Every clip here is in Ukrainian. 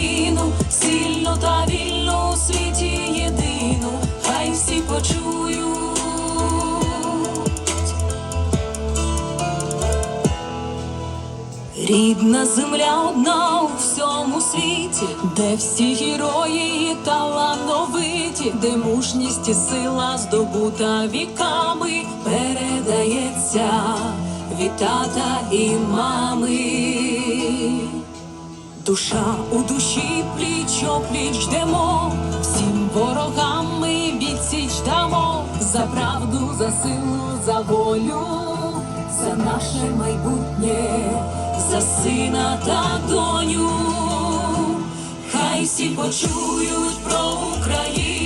стіну, сильно та вільно у світі єдину, хай всі почують. Рідна земля одна у всьому світі, де всі герої і талановиті, де мужність і сила здобута віками, передається від тата і мами. Душа у душі пліч опліч демо, всім ворогам ми відсіч дамо за правду, за силу, за волю, за наше майбутнє, за сина та доню. Хай всі почують про Україну,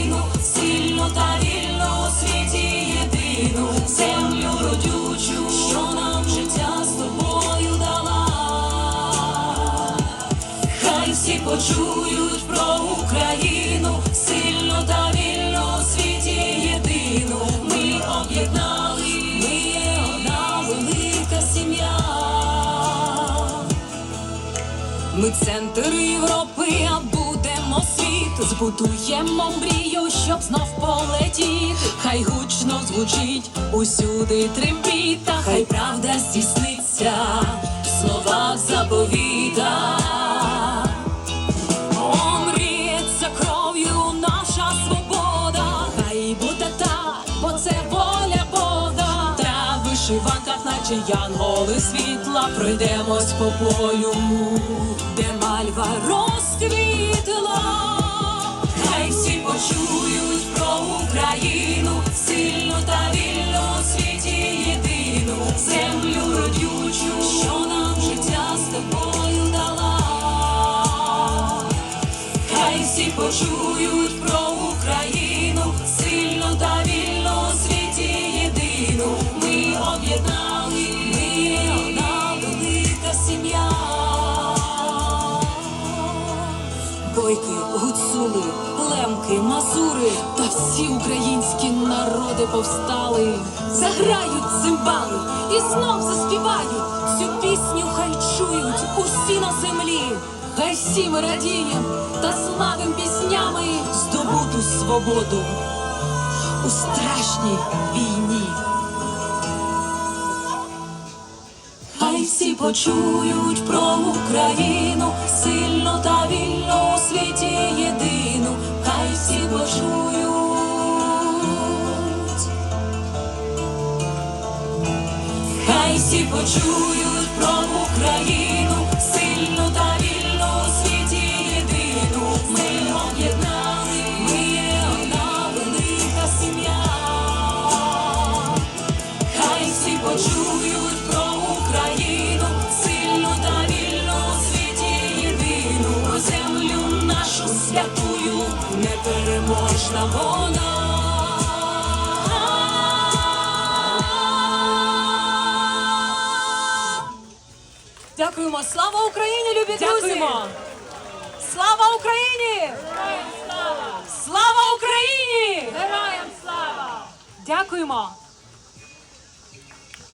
почують про Україну, сильну та вільну у світі єдину. Ми об'єднали, ми є одна велика сім'я. Ми центр Європи, а будемо світ. Збудуємо мрію, щоб знов полетіти. Хай гучно звучить усюди трембіта, хай правда здійсниться наче янголи світла, пройдемось по полю, де мальва розквітла. Хай всі почують про Україну, сильну та вільну у світі єдину, землю родючу, що нам життя з тобою дала. Хай всі почують про Україну, сильну та вільну у світі єдину. Ми об'єднали, Бойки, гуцули, лемки, мазури та всі українські народи повстали. Заграють цимбали і знов заспівають. Цю пісню хай чують усі на землі. Хай всі радієм та славим піснями здобуту свободу у страшній війні. Хай всі почують про Україну, сильну всі почують Дякуємо. Слава Україні, любі друзі! Дякуємо. Слава Україні! Героям слава! Слава Україні! Героям слава! Дякуємо!